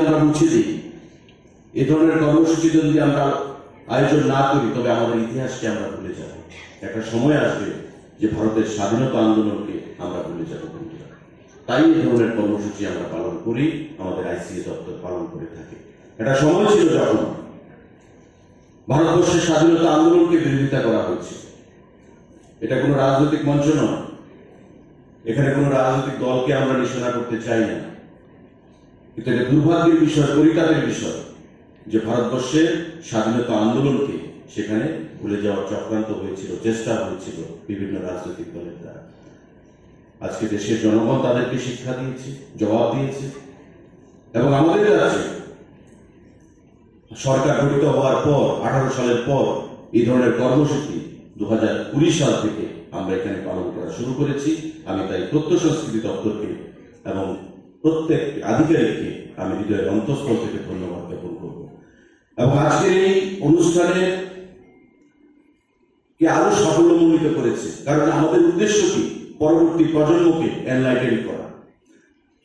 আমরা মুছে দিই, এ ধরনের কর্মসূচি যদি আমরা আয়োজন না করি, তবে আমাদের ইতিহাসকে আমরা ভুলে যাব। একটা সময় আসবে যে ভারতের স্বাধীনতা আন্দোলনকে আমরা ভুলে যাব তাই ধরনের কর্মসূচি আমরা পালন করি, আমাদের আইসিএ দপ্তর পালন করে থাকে। একটা সময় ছিল যখন ভারতবর্ষের স্বাধীনতা আন্দোলনকে বিরোধিতা করা হয়েছে। এটা কোনো রাজনৈতিক মঞ্চ নয়। এখানে কোনো রাজনৈতিক দলকে আমরা নিশানা করতে চাই না। কিন্তু এটা দুর্ভাগ্যের বিষয়, পরিতাপের বিষয় যে ভারতবর্ষের স্বাধীনতা আন্দোলনকে সেখানে ভুলে যাওয়ার চক্রান্ত হয়েছিল, চেষ্টা হয়েছিল বিভিন্ন রাজনৈতিক দলের দ্বারা। আজকে দেশের জনগণ তাদেরকে শিক্ষা দিয়েছে, জবাব দিয়েছে এবং আমাদের রাজ্যে সরকার গঠিত হওয়ার পর, আঠারো সালের পর এই ধরনের কর্মসূচি দু হাজার কুড়ি সাল থেকে আমরা এখানে পালন করা শুরু করেছি। আমি তাই তথ্য সংস্কৃতি দপ্তরকে এবং প্রত্যেক আধিকারিককে আমি হৃদয়ের অন্তঃস্থল থেকে ধন্যবাদ জ্ঞাপন করব। এবং আজকের এই অনুষ্ঠানে কে আরও সাফল্যমণ্ডিত করেছে, কারণ আমাদের উদ্দেশ্য কি? পরবর্তী প্রজন্মকে এনলাইটেন করা।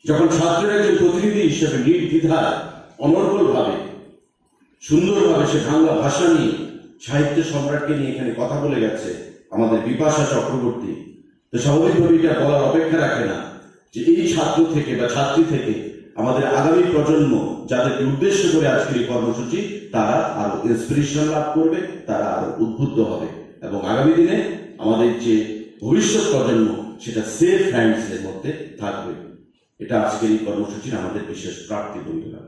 যখন ছাত্রের একজন প্রতিনিধি হিসেবে নির্দ্বিধায় অনর্গল ভাবে সুন্দরভাবে সে বাংলা ভাষা নিয়ে, সাহিত্য সম্রাটকে নিয়ে এখানে কথা বলে গেছে আমাদের বিপাশা চক্রবর্তী। তো স্বাভাবিকভাবে এটা বলার অপেক্ষা রাখে না। যে এই ছাত্র থেকে বা ছাত্রী থেকে আমাদের আগামী প্রজন্ম যাদেরকে উদ্দেশ্য করে আজকের এই কর্মসূচি, তারা আরও ইন্সপিরেশন লাভ করবে, তারা আরও উদ্বুদ্ধ হবে। এবং আগামী দিনে আমাদের যে ভবিষ্যৎ প্রজন্ম, সেটা সেফ হ্যান্ডস এর মধ্যে থাকবে। এটা আজকের এই কর্মসূচির আমাদের বিশেষ প্রাপ্তি, বন্ধুরা।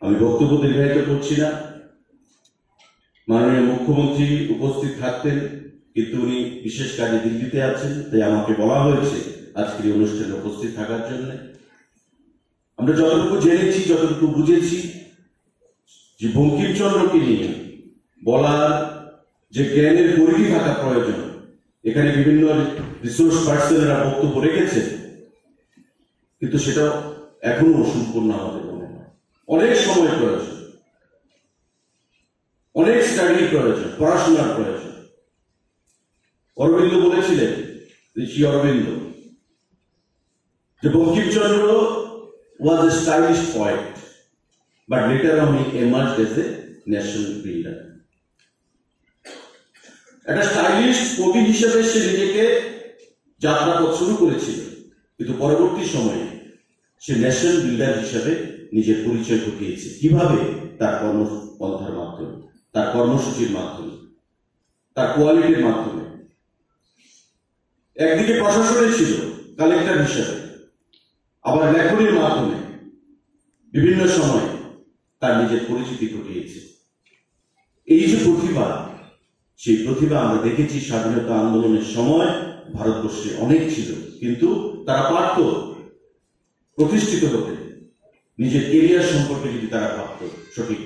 আমি বক্তব্য দীর্ঘায়িত করছি না। মাননীয় মুখ্যমন্ত্রী উপস্থিত থাকতেন, কিন্তু উনি বিশেষ কাজে দিল্লিতে আছেন, তাই আমাকে বলা হয়েছে আজকের অনুষ্ঠানে উপস্থিত থাকার জন্য। আমরা যতটুকু জেনেছি, যতটুকু বুঝেছি, যে বঙ্কিমচন্দ্রকে নিয়ে বলার যে জ্ঞানের পরিধি থাকা প্রয়োজন, এখানে বিভিন্ন রিসোর্স পার্সনেরা বক্তব্য রেখেছেন কিন্তু সেটা এখনও সম্পূর্ণ আমাদের মনে হয়। অনেক সময় প্রয়োজন। অনেক স্টাডির প্রয়োজন, পড়াশোনার প্রয়োজন। অরবিন্দ বলেছিলেন ঋষি অরবিন্দ যে Bankimchandra was a stylish poet, but later on he emerged as a national builder. একটা স্টাইলিশ কবি হিসেবে সে নিজেকে যাত্রাপথ শুরু করেছিল কিন্তু পরবর্তী সময়ে সে ন্যাশনাল বিল্ডার হিসেবে নিজের পরিচয় ঘটিয়েছে। কীভাবে? তার কর্মপন্থার মাধ্যমে তার কর্মসূচির মাধ্যমে তার কোয়ালিটির মাধ্যমে। একদিকে প্রশাসনে ছিল কালেক্টর হিসেবে আবার লেখনের মাধ্যমে বিভিন্ন সময় তার নিজের পরিচিতি ঘটিয়েছে। এই যে প্রতিভা, সেই প্রতিভা আমরা দেখেছি স্বাধীনতা আন্দোলনের সময় ভারতবর্ষে অনেক ছিল, কিন্তু তারা পারত প্রতিষ্ঠিত হতে, নিজের কেরিয়ার সম্পর্কে যদি তারা ভাবত সঠিক